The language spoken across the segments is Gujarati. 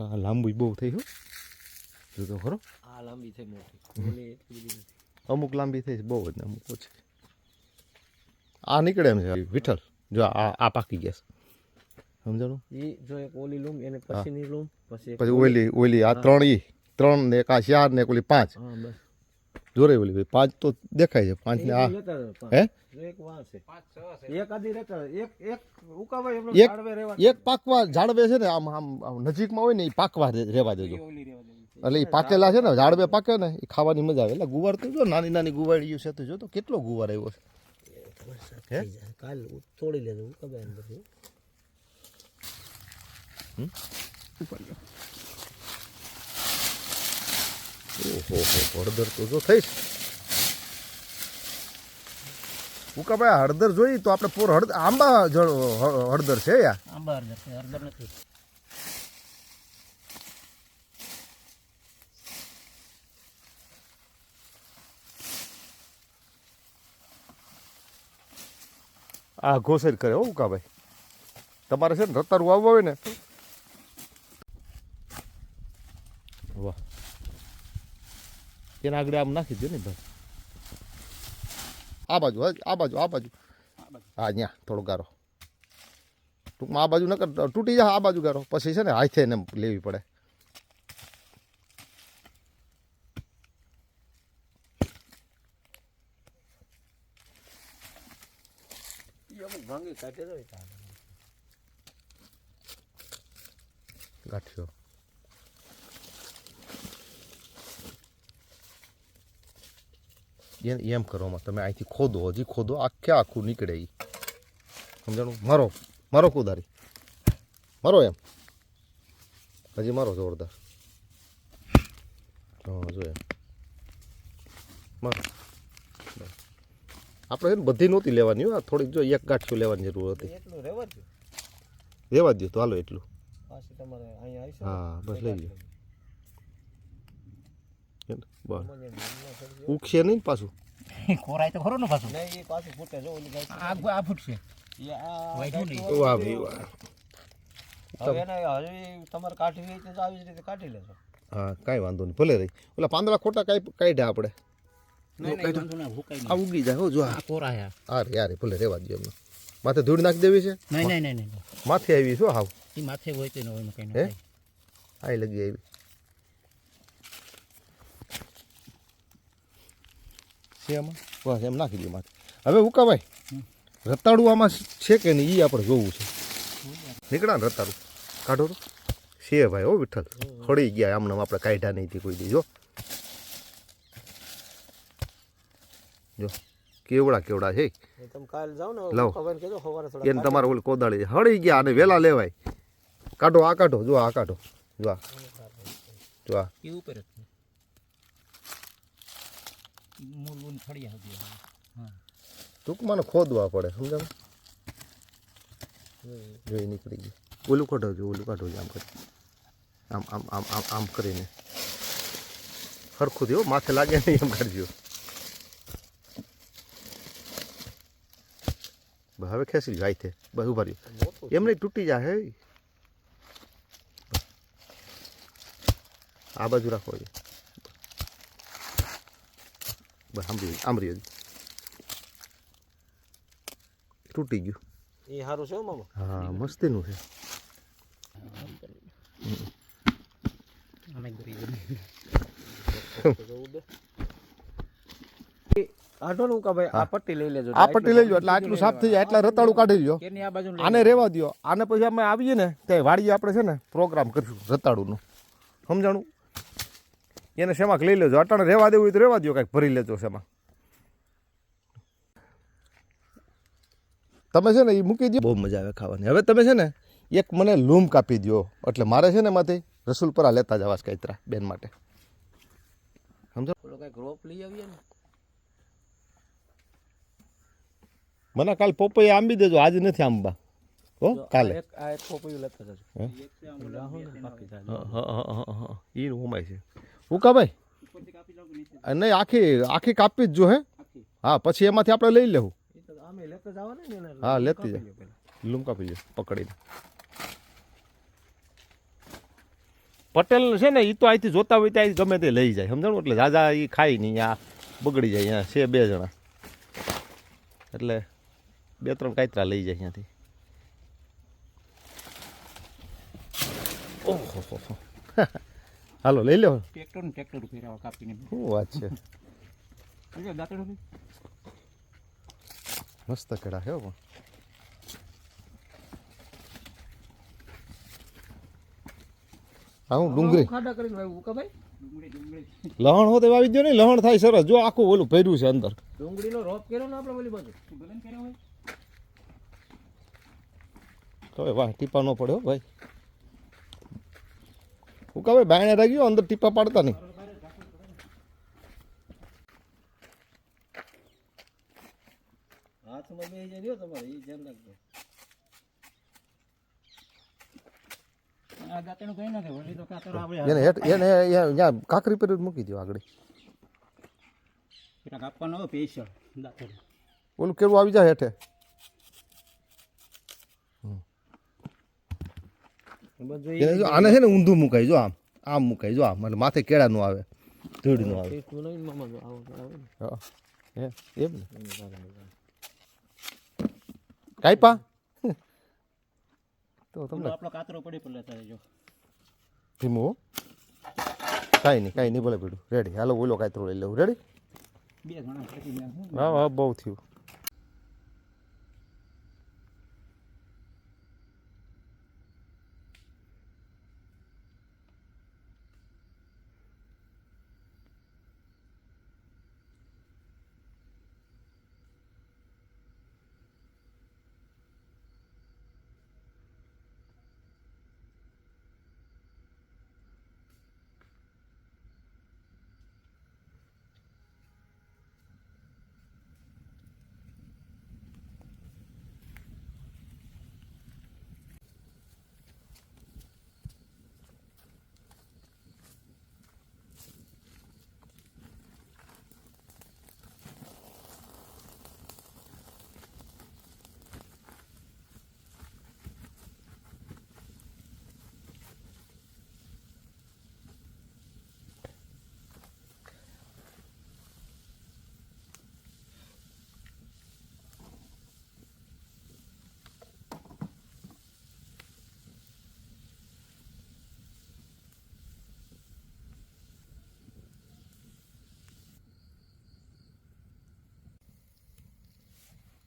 આ લાંબુ બહુ થઈ હો. જો તો ખરો. આ લાંબી થઈ મોટી. અમુક લાંબી થઈ બહુ જ ને અમુક ઓછી. આ નીકળે એમ છે વિઠ્ઠલ. જો આ આ પાકી ગયા છે. સમજાણું? ઈ જો એક ઓલી લૂમ એને પછીની લૂમ પછી પછી ઓલી ઓલી આ ત્રણ ઈ ત્રણ ને એક આ ચાર ને એક ઓલી પાંચ. હા બસ. જોરે ઓલી ભાઈ પાંચ તો દેખાય છે. પાંચ ને આ. હે? એક પાકવા ઝાડવે છે ને આમ આમ આમ નજીકમાં હોય ને એ પાકવા રહેવા દેજો. એટલે એ પાકેલા છે ને ઝાડવે પાકે ને એ ખાવાની મજા આવે. એટલે ગુવાર તો જો નાની નાની ગુવાળીઓ છે તો જો તો કેટલો ગુવાર આવ્યો છે. કાલ તોડી લેજો ઉકાભાઈ ને બધું. ઓહો હળદર તો જો થઈશ. ઉકાભાઈ હળદર જોઈ તો આપણે પૂર હળદર આંબા હળદર છે યાર આંબા હળદર છે હળદર નથી. આ ઘોસેર કરે હો ઉકાભાઈ. તમારે છે ને રતારું આવવા હોય ને વાહ એના આગળ આમ નાખી દે ને ભાઈ. આ બાજુ આ બાજુ આ બાજુ. હા ત્યાં થોડો ગારો. ટૂંકમાં આ બાજુ નકર તૂટી જાય આ બાજુ ગારો. પછી છે ને હાથે એને લેવી પડે. ગાંઠિયો. એમ એમ કરવામાં તમે અહીંથી ખોદો હજી ખોદો આખે આખું નીકળે એ સમજાણું? મારો મારો કુદારી મારો એમ. હજી મારો જોરદાર. હા જો એમ. મારો. આપણે બધી નહોતી લેવાની હો. આ થોડીક જો એક ગાંઠિયું લેવાની જરૂર હતી. રહેવા દો તો હાલો એટલું. હા બસ લઈ લ્યો. બસ. ઉખશે નહીં પાછું? ખોરાય તો ખરો ને પાછું. નહીં, એ પાછું ફૂટે જો ઓલી ગાય આ આ ફૂટશે. આ વાહ ભાઈ વાહ. હવે એને તમારે કાઢવી હોય તો આવી જ રીતે કાઢી લેજો. હા કાંઈ વાંધો નહીં ભલે રહી. ઓલા પાંદડા ખોટા કાંઈ કાઢ્યા આપણે? આ ઉગી જાય હો જો આ. કોરા હે. અરે યાર ભલે રહેવા દો એમને. માથે ધૂળ નાખી દેવી છે? નહીં નહીં નહીં નહીં. માથે આવી શું હાવ. એ માથે હોય તો ન હોય કંઈ. આઈ લગી આવી. છે આમાં બસ એમ નાખી દઈએ માથે. હવે ઉકાભાઈ રતાળું આમાં છે કે નહીં એ આપણે જોવું છે. નીકળા ને રતાળું કાઢો તો. છે ભાઈ હો વિઠ્ઠલ. હળી ગયા આમને આપણે કાઢ્યા નહીં કોઈ દી જો. જો. કેવડા કેવડા છે. એને તમારે ઓલી કોદાળી હળી ગયા અને વેલા લેવાય. કાઢો આ કાઢો જો આ કાઢો. જો આ. જો આ. ઉપર મૂળ મૂળ ફળિયા સુધી ટૂંકમાં ખોદવા પડે સમજાવ જોઈ નીકળી ગઈ ઓલું કાઢો જો, ઓલું કાઢો આમ કરી. આમ આમ આમ આમ આમ કરીને. સરખું થયો માથે લાગે નહીં એમ કાઢજો હવે ખેંચી લ્યો આઈથે બસ ઊભા રહ્યો. એમ નહીં તૂટી જાય આ બાજુ રાખો એ. બસ સાંભળી આંબરી હજી. તૂટી ગયું. એ સારું છે મામા? હા મસ્તીનું છે. આમે દો. દે ઉકા ભાઈ આ પટ્ટી લઈ લેજો. આ પટ્ટી લઈ લો એટલે આટલું સાફ થઈ જાય એટલા રતાળું કાઢી લ્યો. આને રહેવા દ્યો. આને પછી અમે આવીએ ને ત્યાં વાડીએ આપણે છે ને પ્રોગ્રામ કરીશું રતાળુનું. સમજાણું? એને શેમાક લઈ લેજો. અટાણે રહેવા દેવું હોય તો રહેવા દો કાંઈક ભરી લેજો શેમાં. તમે છે ને એ મૂકી દો બહુ મજા આવે ખાવાની. હવે તમે છે ને એક મને લૂમ કાપી દો એટલે મારે છે ને એમાંથી રસુલપરા લેતા જવા છે કાંઈતરા બેન માટે. સમજો? કાંઈક રોપ લઈ આવીએ ને. મને કાલ પોપૈયા આંબી દેજો. આજ નથી આંબા. હો કાલે. આ એક પોપૈયું લેતા જજો. એ ઉમાય છે. ઉકાભાઈ નહીં આખી આખી કાપી જ જો હે. હા પછી એમાંથી આપણે લઈ લેવું. હા, લેતી જાય લુમકા પીજે પકડીને. પટેલ છે ને એ તો અહીંથી જોતા હોય ત્યાં ગમે તે લઈ જાય. સમજાણું? એટલે દાદા એ ખાય નહીં આ બગડી જાય અહીંયા છે બે જણા. એટલે બે ત્રણ કાયતરા લઈ જાય અહીંયાથી. ઓહો હો. હાલો લઈ લો ટ્રેક્ટર ને ટ્રેક્ટર ફેરવા કાપીને. શું વાત છે? મસ્ત કેળા હે હો પણ. હા હું ડુંગળી. ખાડા કરીને વાવ્યું ડુંગળી ડુંગળી. લહણ હોતે વાવી દો ને લહણ થાય સરસ. જો આખું ઓલું ભર્યું છે અંદર. ડુંગળીનો રોપ કર્યો ને આપણે ઓલી બાજુ? ભલે કર્યો હોય? તો વાહ ટીપા ન પડે ભાઈ. હું કહે બાયણે રાખ્યો અંદર ટીપા પાડતા નહીં હાથમાં બે જાય રહ્યો તમારે એ ધ્યાન રાખજો આ દાંતણ કઈ નથી વળી તો કાતર આપણે એને હેઠ એને ત્યાં કાકરી પર જ મૂકી દો આગળ પેલા કાપવાનો હોય પેશલ દાંતણ ઓલું કેવું આવી જાય હેઠે બધું એને જો આને છે ને ઊંધું મુકાય જો આમ. આમ મુકાય જો આમ. એટલે માથે કેળા નું આવે ધૂળનું આવે એમ ને? કાંઈ તો તમને આપણો કાતરો પડી પડે તારે જો ધીમો હો. કાંઈ નહીં કાંઈ નહીં ભલે પીડું રેડી હાલો ઓલો કાંઈ લઈ લેવું રેડી બે શું હા હા બહુ થયું.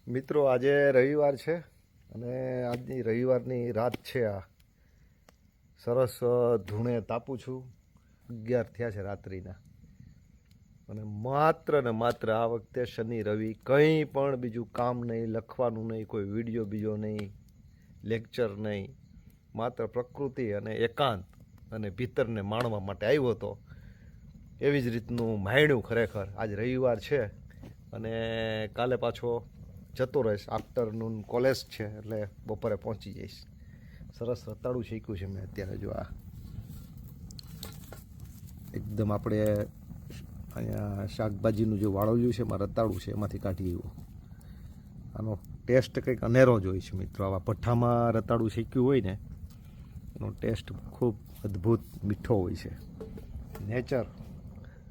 મિત્રો, આજે રવિવાર છે અને આજની રવિવારની રાત છે આ. સરસ ધૂણે તાપું છું. અગિયાર થયા છે રાત્રિના. અને માત્ર ને માત્ર આ વખતે શનિ, રવિ કંઈ પણ બીજું કામ નહીં, લખવાનું નહીં, કોઈ વીડિયો બીજો નહીં, લેક્ચર નહીં. માત્ર પ્રકૃતિ અને એકાંત અને ભીતરને માણવા માટે આવ્યો હતો. એવી જ રીતનું માયણું ખરેખર. આજ રવિવાર છે અને કાલે પાછો જતો રહીશ. આફ્ટરનૂન કોલેજ છે, એટલે બપોરે પહોંચી જઈશ. સરસ રતાળું શીખ્યું છે મેં અત્યારે જો આ. એકદમ આપણે અહીંયા શાકભાજીનું જે વાળોલ્યું છે, એમાં રતાળું છે, એમાંથી કાઢી આવ્યું. આનો ટેસ્ટ કંઈક અનેરો જ હોય છે મિત્રો. આવા ભઠ્ઠામાં રતાળું શેક્યું હોય ને, એનો ટેસ્ટ ખૂબ અદ્ભુત, મીઠો હોય છે. નેચર